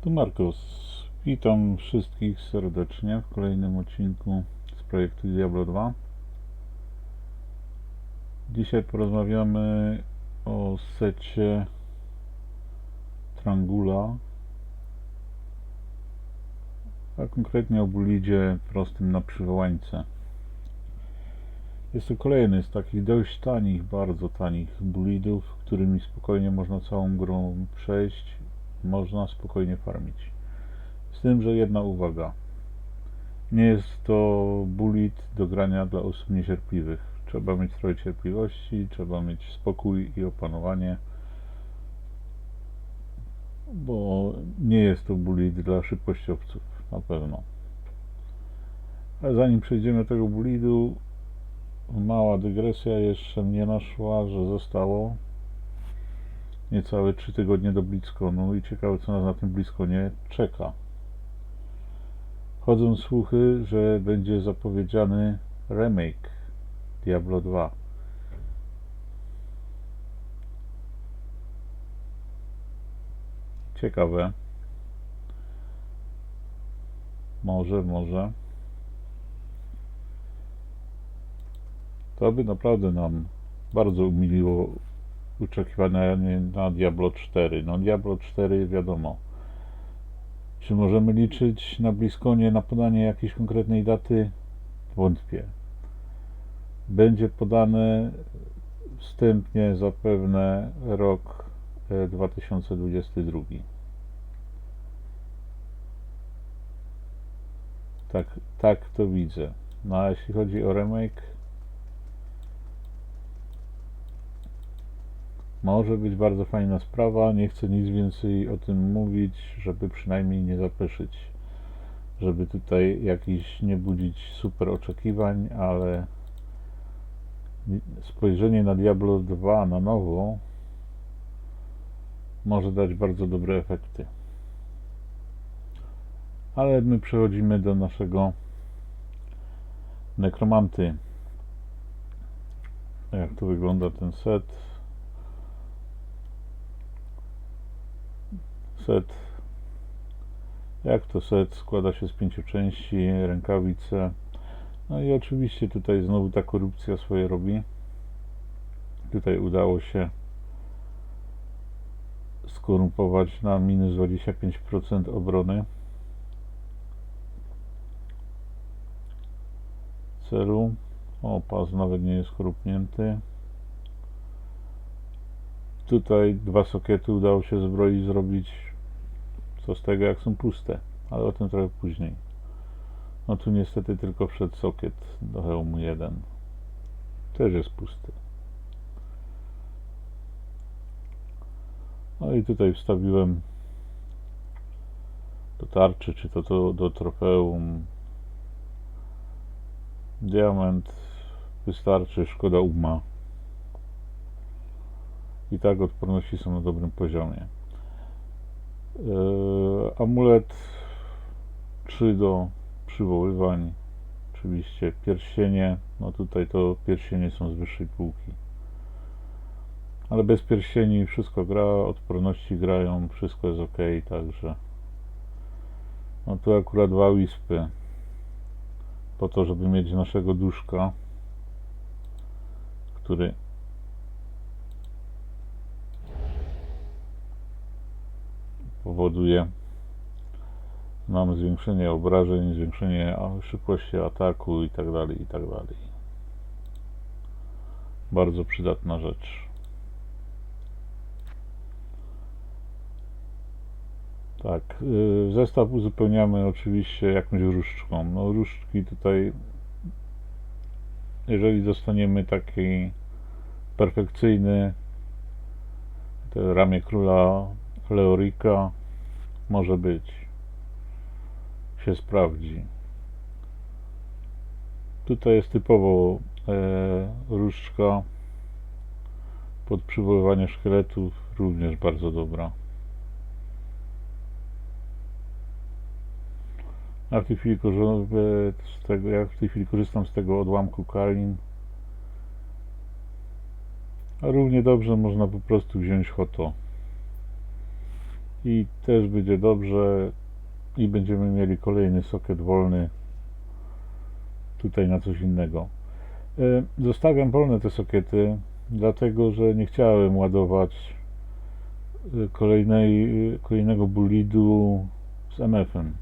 Tu Markus. Witam wszystkich serdecznie w kolejnym odcinku z projektu Diablo 2. Dzisiaj porozmawiamy o secie Trangula, a konkretnie o bulidzie prostym na przywołańce. Jest to kolejny z takich dość tanich, bardzo tanich bulidów, którymi spokojnie można całą grą przejść, można spokojnie farmić. Z tym, że jedna uwaga. Nie jest to bullet do grania dla osób niecierpliwych. Trzeba mieć trochę cierpliwości, trzeba mieć spokój i opanowanie, bo nie jest to bullet dla szybkościowców, na pewno. Ale zanim przejdziemy do tego bulidu, mała dygresja jeszcze mnie naszła, że zostało niecałe 3 tygodnie do BlizzConu i ciekawe co nas na tym BlizzConie czeka. Chodzą słuchy, że będzie zapowiedziany remake Diablo 2. Ciekawe. Może, może. To by naprawdę nam bardzo umiliło oczekiwania na Diablo 4. No Diablo 4 wiadomo. Czy możemy liczyć na BlizzConie na podanie jakiejś konkretnej daty? Wątpię. Będzie podane wstępnie zapewne rok e, 2022. Tak, tak to widzę. No a jeśli chodzi o remake, Może być bardzo fajna sprawa, nie chcę nic więcej o tym mówić, żeby przynajmniej nie zapeszyć, żeby tutaj jakiś nie budzić super oczekiwań, ale spojrzenie na Diablo 2 na nowo może dać bardzo dobre efekty. Ale my przechodzimy do naszego nekromanty. Jak tu wygląda ten set? Set. Jak to set? Składa się z pięciu części rękawice. No i oczywiście tutaj znowu ta korupcja swoje robi. Tutaj udało się skorumpować na minus 25% obrony. Celu. O pas nawet nie jest korupnięty. Tutaj dwa sokiety udało się zbroi zrobić co z tego jak są puste ale o tym trochę później. No tu niestety tylko wszedł sokiet do hełmu 1 też jest pusty. No i tutaj wstawiłem do tarczy czy to, to do trofeum. Diament wystarczy, szkoda uma. I tak odporności są na dobrym poziomie. Yy, amulet 3 do przywoływań, oczywiście pierścienie, no tutaj to pierścienie są z wyższej półki. Ale bez pierścieni wszystko gra, odporności grają, wszystko jest ok, także. No tu akurat dwa wispy. Po to, żeby mieć naszego duszka, który powoduje mamy zwiększenie obrażeń, zwiększenie szybkości ataku i tak dalej, i tak. Bardzo przydatna rzecz. Tak, yy, zestaw uzupełniamy oczywiście jakąś różdżką. No różdżki tutaj, jeżeli dostaniemy taki perfekcyjny, ramię króla Leorika może być się sprawdzi. Tutaj jest typowo e, różdżka pod przywoływanie szkieletów również bardzo dobra. Ja w tej chwili z tego, ja w tej chwili korzystam z tego odłamku Kalin a równie dobrze można po prostu wziąć hoto i też będzie dobrze i będziemy mieli kolejny soket wolny tutaj na coś innego. E, Zostawiam wolne te sokiety, dlatego że nie chciałem ładować e, kolejnej, e, kolejnego bulidu z MF-em.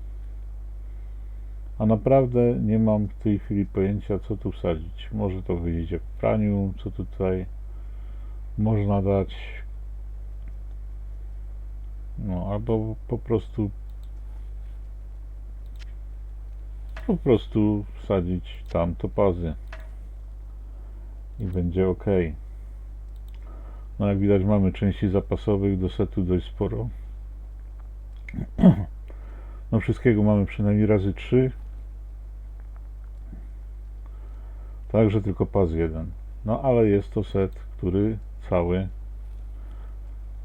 A naprawdę nie mam w tej chwili pojęcia, co tu wsadzić. Może to jak w praniu, co tutaj można dać. No, albo po prostu po prostu wsadzić tam topazy i będzie ok. No jak widać mamy części zapasowych do setu dość sporo. No wszystkiego mamy przynajmniej razy 3. Także tylko pas jeden. No ale jest to set, który cały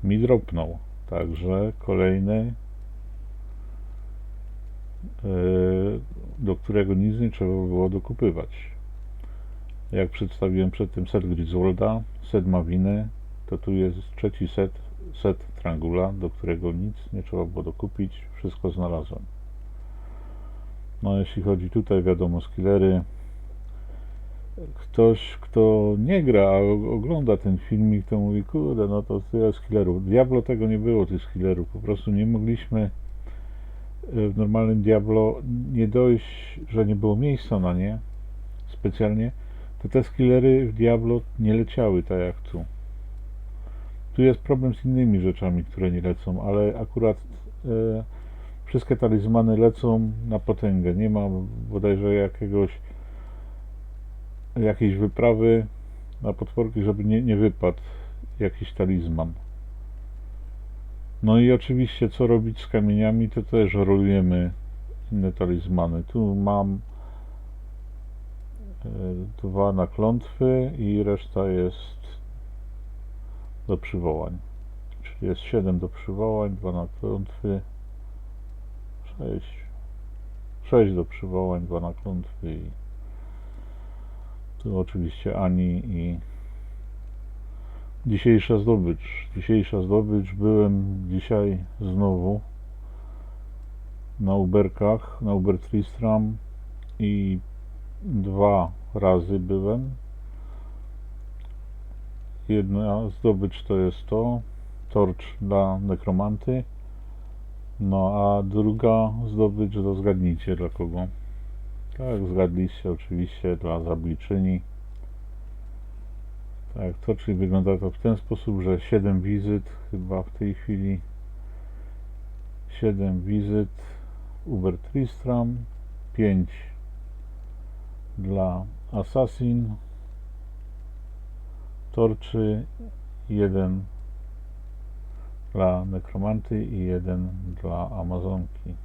mi dropnął. Także kolejny yy, do którego nic nie trzeba było dokupywać. Jak przedstawiłem przedtem set Griswolda, set Mawiny, to tu jest trzeci set, set Trangula, do którego nic nie trzeba było dokupić, wszystko znalazłem. No jeśli chodzi tutaj, wiadomo, skillery, ktoś, kto nie gra, a ogląda ten filmik, to mówi, kurde, no to tyle skillerów. Diablo tego nie było, tych skillerów, po prostu nie mogliśmy w normalnym Diablo nie dojść, że nie było miejsca na nie specjalnie, to te skillery w Diablo nie leciały tak jak tu. Tu jest problem z innymi rzeczami, które nie lecą, ale akurat e, wszystkie talizmany lecą na potęgę. Nie ma bodajże jakiegoś jakiejś wyprawy na potworki, żeby nie, nie wypadł jakiś talizman. No i oczywiście co robić z kamieniami, to też rolujemy inne talizmany. Tu mam e, dwa na klątwy i reszta jest do przywołań. Czyli jest 7 do przywołań, 2 na klątwy, 6, 6 do przywołań, 2 na klątwy i tu oczywiście Ani i Dzisiejsza zdobycz. Dzisiejsza zdobycz. Byłem dzisiaj znowu na Uberkach, na Uber Tristram i dwa razy byłem. Jedna zdobycz to jest to, torcz dla nekromanty. No a druga zdobycz to zgadnijcie dla kogo. Tak, zgadliście oczywiście dla zabliczyni. Tak, to czyli wygląda to w ten sposób, że 7 wizyt chyba w tej chwili 7 wizyt Uber Tristram 5 dla Assassin Torczy 1 dla Nekromanty i 1 dla Amazonki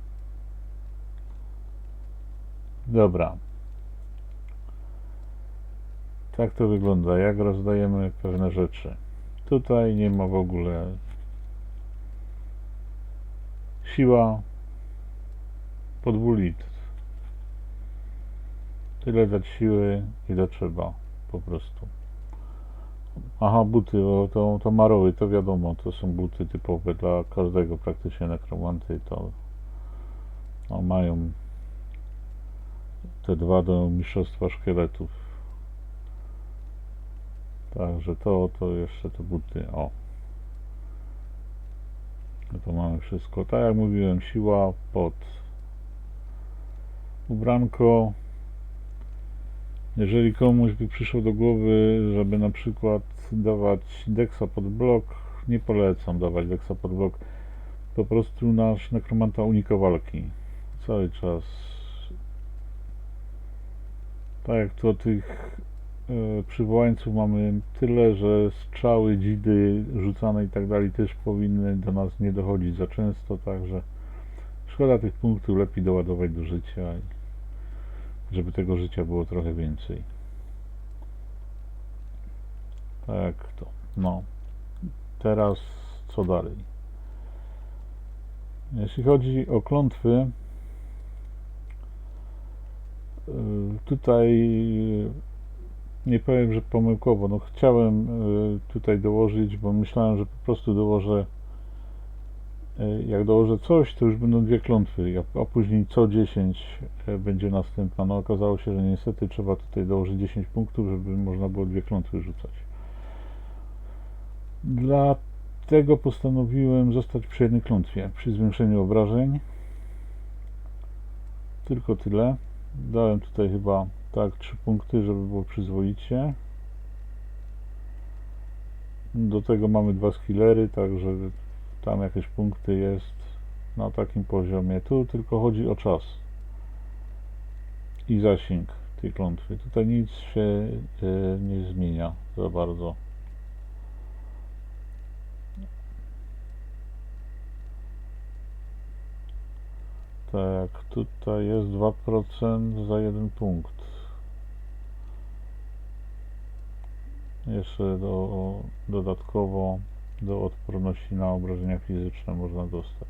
dobra tak to wygląda, jak rozdajemy pewne rzeczy. Tutaj nie ma w ogóle siła litr. Tyle dać siły, ile trzeba, po prostu. Aha, buty, o, to, to maroły, to wiadomo, to są buty typowe dla każdego praktycznie nekromanty, to no, mają te dwa do mistrzostwa szkieletów. Także to, to jeszcze te buty, o. No to mamy wszystko. Tak jak mówiłem, siła pod ubranko. Jeżeli komuś by przyszło do głowy, żeby na przykład dawać deksa pod blok, nie polecam dawać deksa pod blok. Po prostu nasz nekromanta unika walki. Cały czas. Tak to tych E, przywołańców mamy tyle, że strzały, dzidy rzucane i tak dalej też powinny do nas nie dochodzić za często, także szkoda tych punktów, lepiej doładować do życia, żeby tego życia było trochę więcej. Tak to. No. Teraz co dalej? Jeśli chodzi o klątwy, tutaj nie powiem, że pomyłkowo. No chciałem y, tutaj dołożyć, bo myślałem, że po prostu dołożę jak dołożę coś, to już będą dwie klątwy, a- później co 10 e, będzie następna. No okazało się, że niestety trzeba tutaj dołożyć 10 punktów, żeby można było dwie klątwy rzucać. Dlatego postanowiłem zostać przy jednej klątwie, przy zwiększeniu obrażeń. Tylko tyle. Dałem tutaj chyba tak 3 punkty, żeby było przyzwoicie. Do tego mamy dwa skillery, także tam jakieś punkty jest na takim poziomie. Tu tylko chodzi o czas i zasięg tej klątwy. Tutaj nic się e, nie zmienia za bardzo. Tak, tutaj jest 2% za jeden punkt. Jeszcze do, dodatkowo do odporności na obrażenia fizyczne można dostać.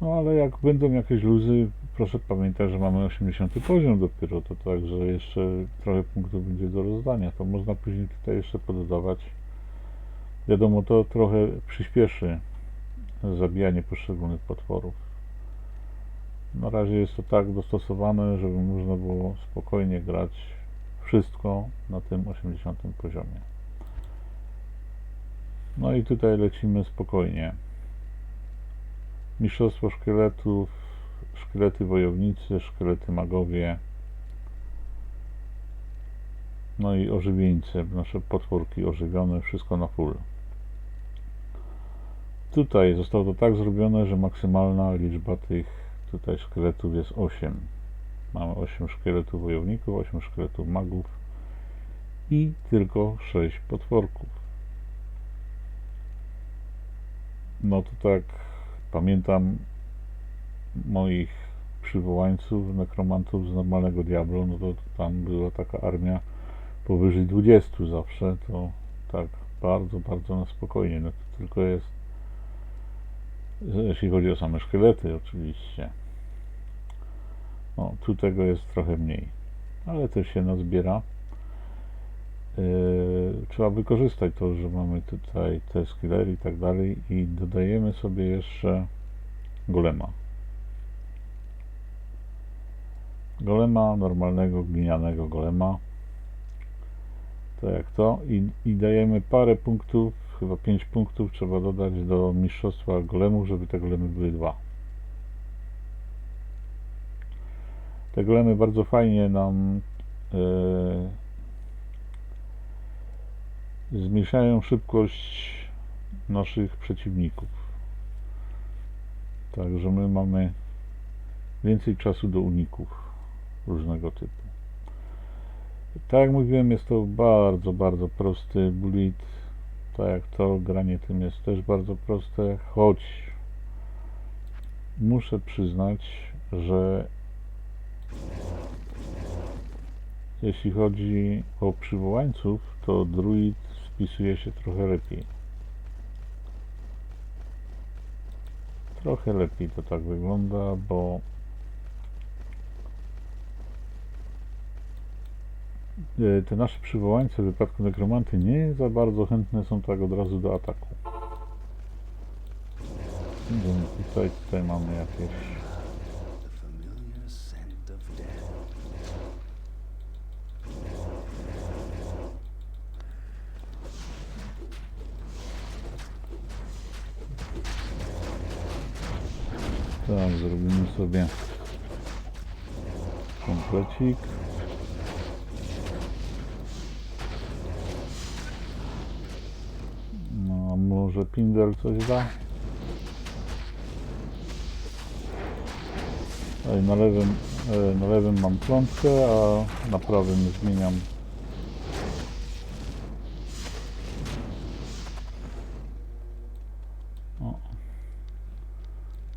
No ale jak będą jakieś luzy, proszę pamiętać, że mamy 80 poziom dopiero, to także jeszcze trochę punktów będzie do rozdania. To można później tutaj jeszcze pododawać. Wiadomo, to trochę przyspieszy zabijanie poszczególnych potworów. Na razie jest to tak dostosowane, żeby można było spokojnie grać wszystko na tym 80 poziomie. No i tutaj lecimy spokojnie. Mistrzostwo szkieletów, szkielety wojownicy, szkielety magowie, no i ożywieńce, nasze potworki ożywione, wszystko na full. Tutaj zostało to tak zrobione, że maksymalna liczba tych tutaj szkieletów jest 8. Mamy 8 szkieletów wojowników, 8 szkieletów magów i tylko 6 potworków. No to tak pamiętam moich przywołańców, nekromantów z normalnego Diablo, no to tam była taka armia powyżej 20 zawsze, to tak bardzo, bardzo na spokojnie. No to tylko jest, jeśli chodzi o same szkielety oczywiście. No, tu tego jest trochę mniej, ale też się nazbiera. Yy, trzeba wykorzystać to, że mamy tutaj te skillery i tak dalej i dodajemy sobie jeszcze golema. Golema, normalnego glinianego golema. Tak jak to. I, I dajemy parę punktów, chyba 5 punktów trzeba dodać do mistrzostwa golemów, żeby te golemy były dwa. Te golemy bardzo fajnie nam yy, zmniejszają szybkość naszych przeciwników. Także my mamy więcej czasu do uników różnego typu. Tak jak mówiłem, jest to bardzo, bardzo prosty bullet. Tak jak to, granie tym jest też bardzo proste, choć muszę przyznać, że jeśli chodzi o przywołańców, to druid spisuje się trochę lepiej. Trochę lepiej to tak wygląda, bo e, te nasze przywołańce w wypadku nekromanty nie za bardzo chętne są tak od razu do ataku. Więc tutaj, tutaj mamy jakieś sobie komplecik. No, może Pindel coś da? Ej, na lewym, e, na lewym mam klątkę, a na prawym zmieniam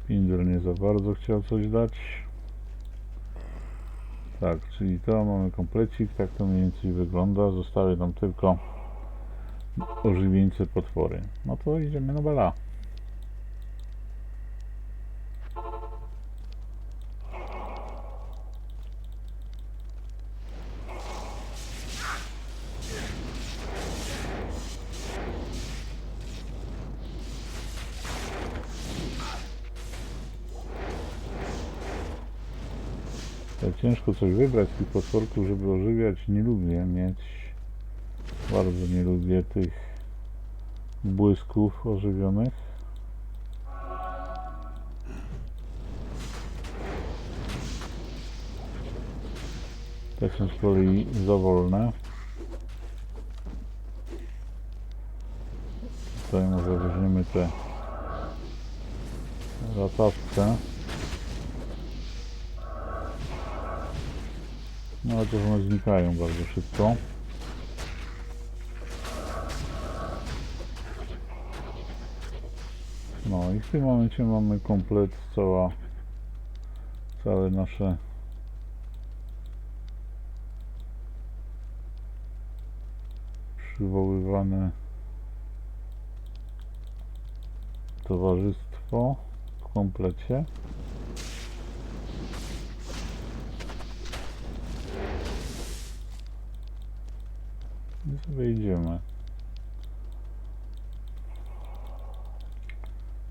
Pindel nie za bardzo chciał coś dać. Tak, czyli to mamy komplecik, tak to mniej więcej wygląda. Zostały nam tylko ożywieńce potwory. No to idziemy na bala. Ja ciężko coś wybrać tych potworków, żeby ożywiać. Nie lubię mieć. Bardzo nie lubię tych błysków ożywionych. Te są z kolei za wolne. Tutaj może weźmiemy tę latawkę. No ale to one znikają bardzo szybko. No i w tym momencie mamy komplet cała całe nasze przywoływane towarzystwo w komplecie. I sobie idziemy.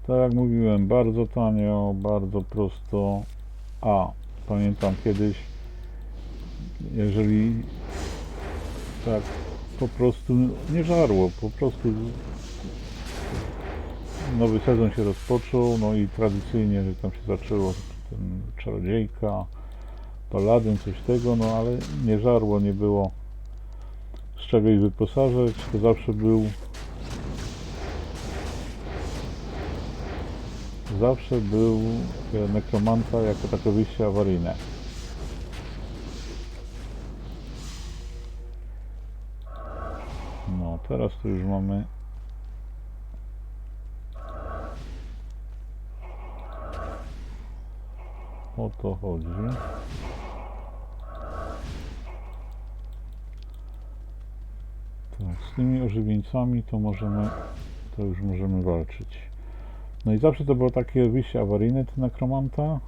Tak jak mówiłem, bardzo tanio, bardzo prosto. A, pamiętam kiedyś, jeżeli tak po prostu nie żarło, po prostu nowy sezon się rozpoczął, no i tradycyjnie, że tam się zaczęło ten czarodziejka, paladyn, coś tego, no ale nie żarło, nie było z czego ich wyposażać, to zawsze był zawsze był e, nekromanta jako takie wyjście awaryjne. No, teraz to już mamy o to chodzi. Tak, z tymi ożywieńcami to możemy, to już możemy walczyć. No i zawsze to było takie wyjście awaryjne ten nekromanta,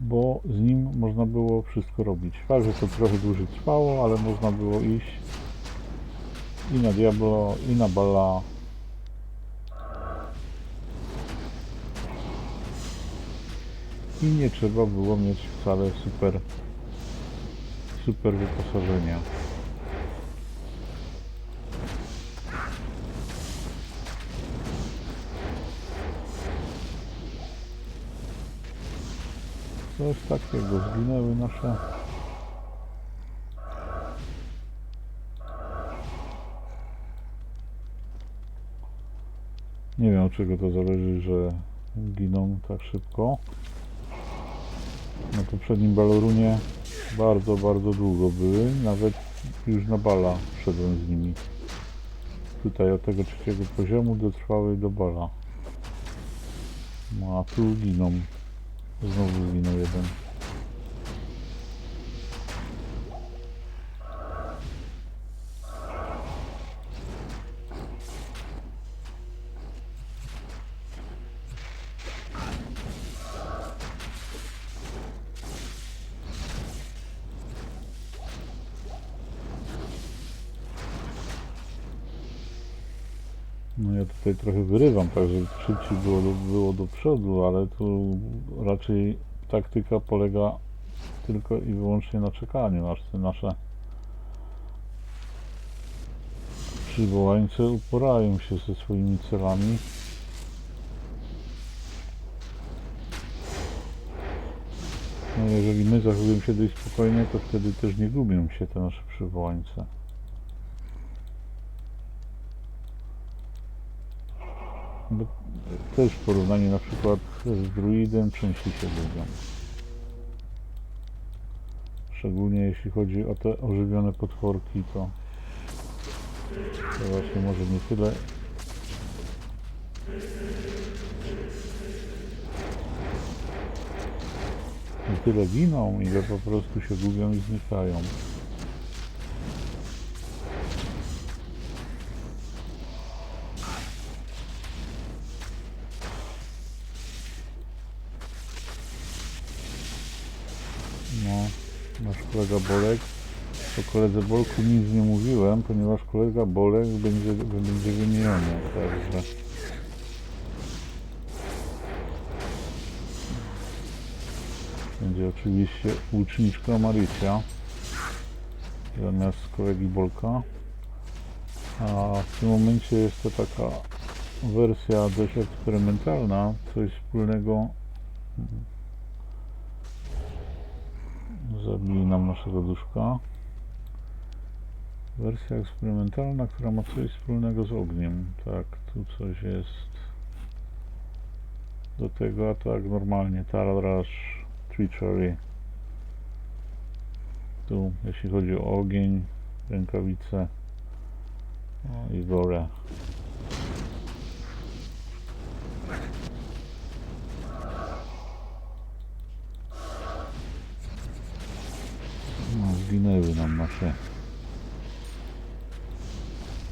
bo z nim można było wszystko robić. Fakt, że to trochę dłużej trwało, ale można było iść i na Diablo, i na Bala. I nie trzeba było mieć wcale super super wyposażenia. Coś takiego, zginęły nasze Nie wiem od czego to zależy, że giną tak szybko. Na poprzednim balorunie bardzo, bardzo długo były. Nawet już na bala szedłem z nimi. Tutaj od tego trzeciego poziomu dotrwały do bala. No a tu giną. Znowu zginął jeden. Trochę wyrywam, tak żeby szybciej było do, było do przodu, ale tu raczej taktyka polega tylko i wyłącznie na czekaniu, aż te nasze przywołańce uporają się ze swoimi celami. No jeżeli my zachowujemy się dość spokojnie, to wtedy też nie gubią się te nasze przywołańce. Też w porównaniu na przykład z druidem częściej się lubią. Szczególnie jeśli chodzi o te ożywione potworki, to, to właśnie może nie tyle nie tyle giną, ile po prostu się gubią i znikają. No, nasz kolega Bolek. O koledze Bolku nic nie mówiłem, ponieważ kolega Bolek będzie, będzie wymieniony. Także. Będzie oczywiście łuczniczka Marysia zamiast kolegi Bolka. A w tym momencie jest to taka wersja dość eksperymentalna, coś wspólnego. Zabili nam naszego duszka. Wersja eksperymentalna, która ma coś wspólnego z ogniem. Tak, tu coś jest. Do tego atak normalnie, Taradrash, Treachery. Tu, jeśli chodzi o ogień, rękawice no i gore. Zginęły nam nasze.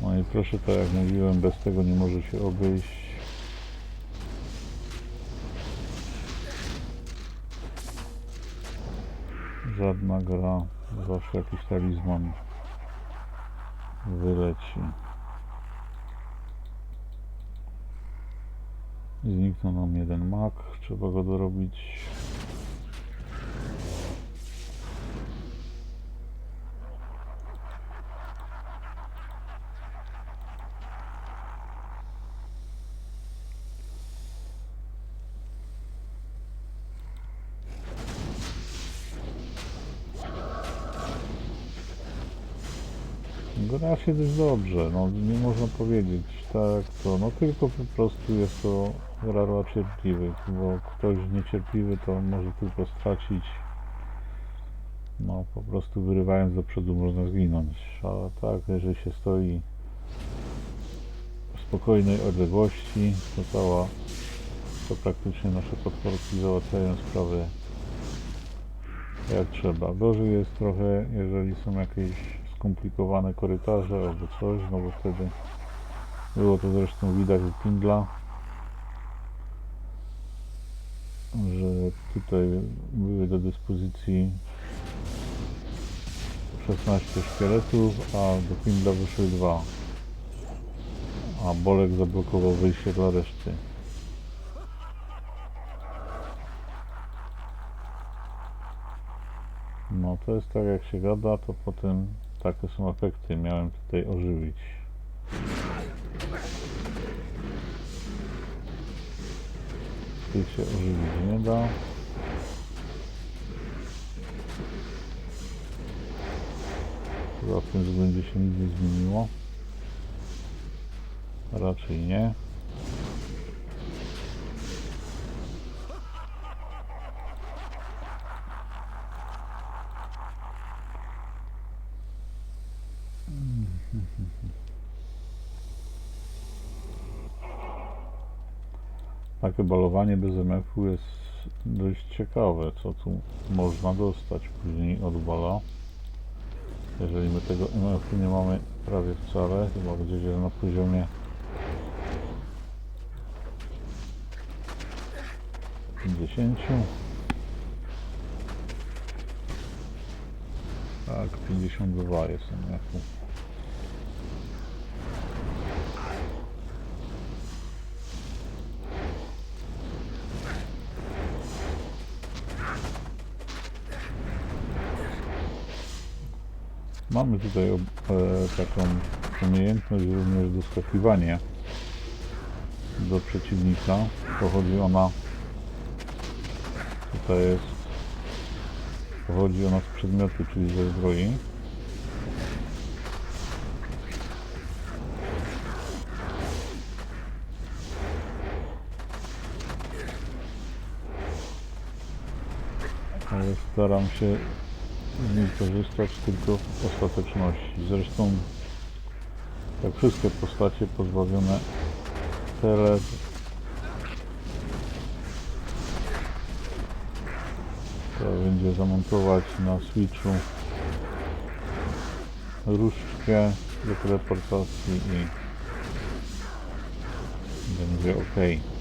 No i proszę, tak jak mówiłem, bez tego nie może się obejść. Żadna gra, zawsze jakiś talizman wyleci. Zniknął nam jeden mak, trzeba go dorobić. Gra się dość dobrze, no nie można powiedzieć tak to, no tylko po prostu jest to gra cierpliwych, bo ktoś niecierpliwy to może tylko stracić, no po prostu wyrywając do przodu można zginąć, a tak, jeżeli się stoi w spokojnej odległości, to cała, to praktycznie nasze potworki załatwiają sprawę jak trzeba. Gorzej jest trochę, jeżeli są jakieś skomplikowane korytarze albo coś, no bo wtedy było to zresztą widać u Pingla, że tutaj były do dyspozycji 16 szkieletów, a do Pingla wyszły dwa. A Bolek zablokował wyjście dla reszty. No to jest tak jak się gada, to potem takie są efekty. Miałem tutaj ożywić. Tych się ożywić nie da. Chyba w tym względzie się nic nie zmieniło. Raczej nie. Takie balowanie bez MF-u jest dość ciekawe, co tu można dostać później od bala. Jeżeli my tego MF-u nie mamy prawie wcale, chyba gdzieś jest na poziomie 50. Tak, 52 jest MF-u. Mamy tutaj e, taką umiejętność również doskakiwania do przeciwnika. Pochodzi ona tutaj jest pochodzi ona z przedmiotu, czyli ze zbroi. Ale staram się z niej korzystać tylko w ostateczności. Zresztą jak wszystkie postacie pozbawione tele trzeba będzie zamontować na switchu różdżkę do teleportacji i będzie ok.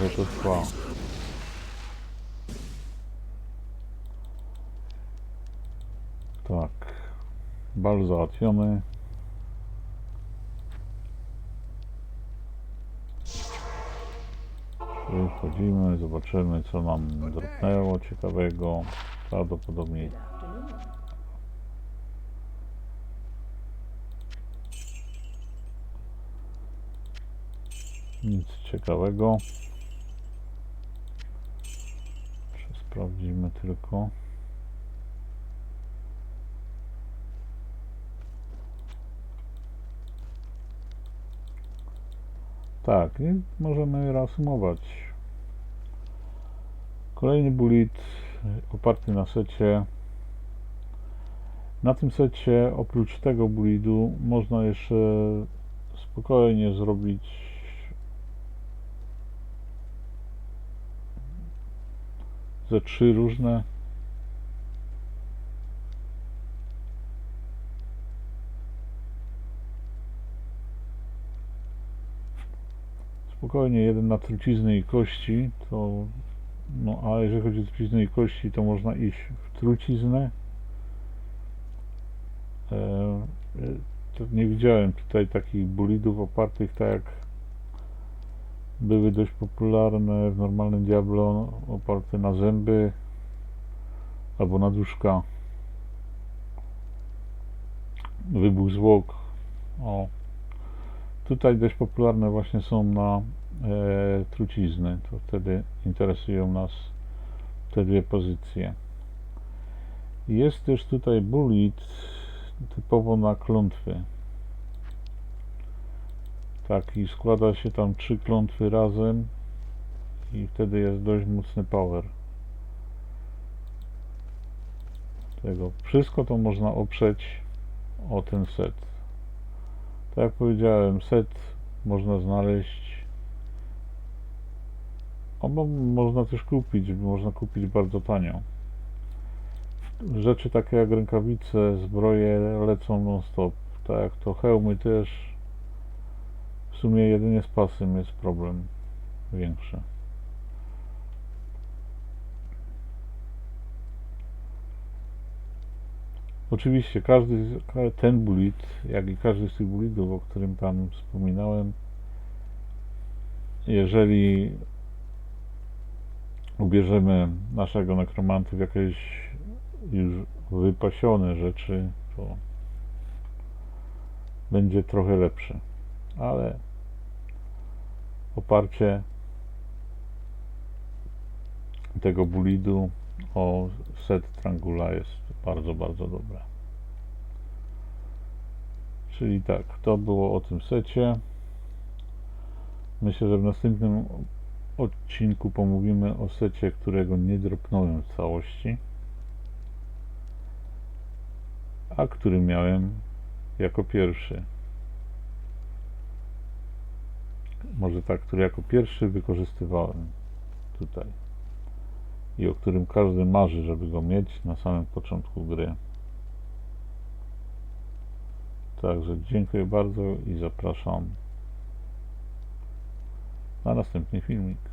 że tu szło. Tak. Bal załatwiony. Wychodzimy, zobaczymy co nam drobnęło ciekawego. Prawdopodobnie nic ciekawego. Sprawdzimy tylko. Tak, i możemy reasumować. Kolejny bullet oparty na secie. Na tym secie oprócz tego bulidu można jeszcze spokojnie zrobić ze trzy różne. Spokojnie jeden na trucizny i kości to no a jeżeli chodzi o trucizny i kości to można iść w truciznę. E, e, nie widziałem tutaj takich bulidów opartych tak jak były dość popularne w normalnym Diablo oparte na zęby albo na duszka. Wybuch zwłok. O. Tutaj dość popularne właśnie są na e, trucizny. To wtedy interesują nas te dwie pozycje. Jest też tutaj bullet typowo na klątwy tak, i składa się tam trzy klątwy razem i wtedy jest dość mocny power tego. Wszystko to można oprzeć o ten set. Tak jak powiedziałem, set można znaleźć albo można też kupić, można kupić bardzo tanio. Rzeczy takie jak rękawice, zbroje lecą non stop. Tak jak to hełmy też w sumie jedynie z pasem jest problem większy. Oczywiście każdy, ten bullet, jak i każdy z tych bulletów, o którym tam wspominałem, jeżeli ubierzemy naszego nekromanty w jakieś już wypasione rzeczy, to będzie trochę lepsze ale oparcie tego bulidu o set Trangula jest bardzo, bardzo dobre. Czyli tak, to było o tym secie. Myślę, że w następnym odcinku pomówimy o secie, którego nie dropnąłem w całości, a który miałem jako pierwszy może tak, który jako pierwszy wykorzystywałem tutaj i o którym każdy marzy, żeby go mieć na samym początku gry. Także dziękuję bardzo i zapraszam na następny filmik.